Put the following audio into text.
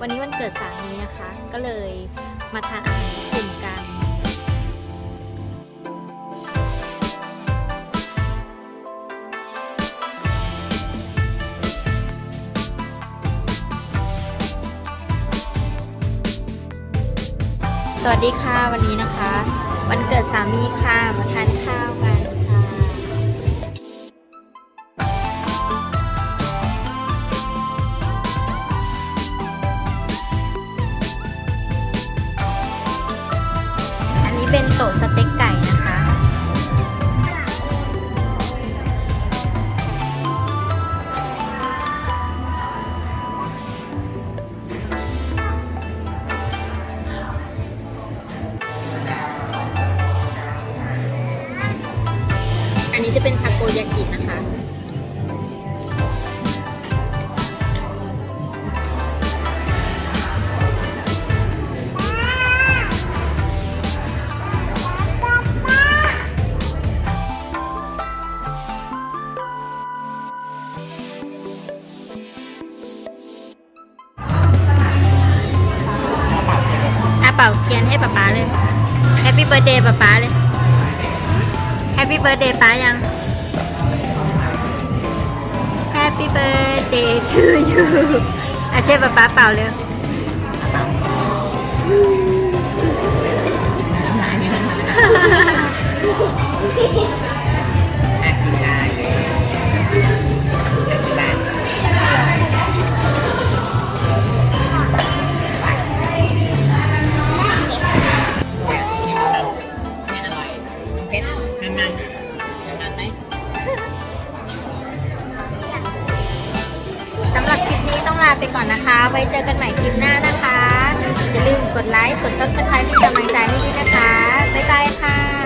วันนี้วันเกิดสามีนะคะ ก็เลยมาทานอาหารญี่ปุ่นกัน สวัสดีค่ะวันนี้นะคะ วันเกิดสามีค่ะมาทานข้าวกัน เป็นโตะสเต็กไก่นะคะ อันนี้จะเป็นทาโกยากินะคะ เป่าเทียนให้ป๊าป๊าเลยแฮปปี้เบิร์ดเดย์ป๊าป๊าเลยแฮปปี้เบิร์ดเดย์ป๊ายังแฮปปี้เบิร์ดเดย์ to you อาเช่ป๊าป๊าเป่าเลย นาไหสำหรับคลิปนี้ต้องลาไปก่อนนะคะ ไว้เจอกันใหม่คลิปหน้านะคะ อย่าลืมกดไลค์ กด subscribe เป็นกำลังใจให้ด้วยนะคะ บ๊ายบายค่ะ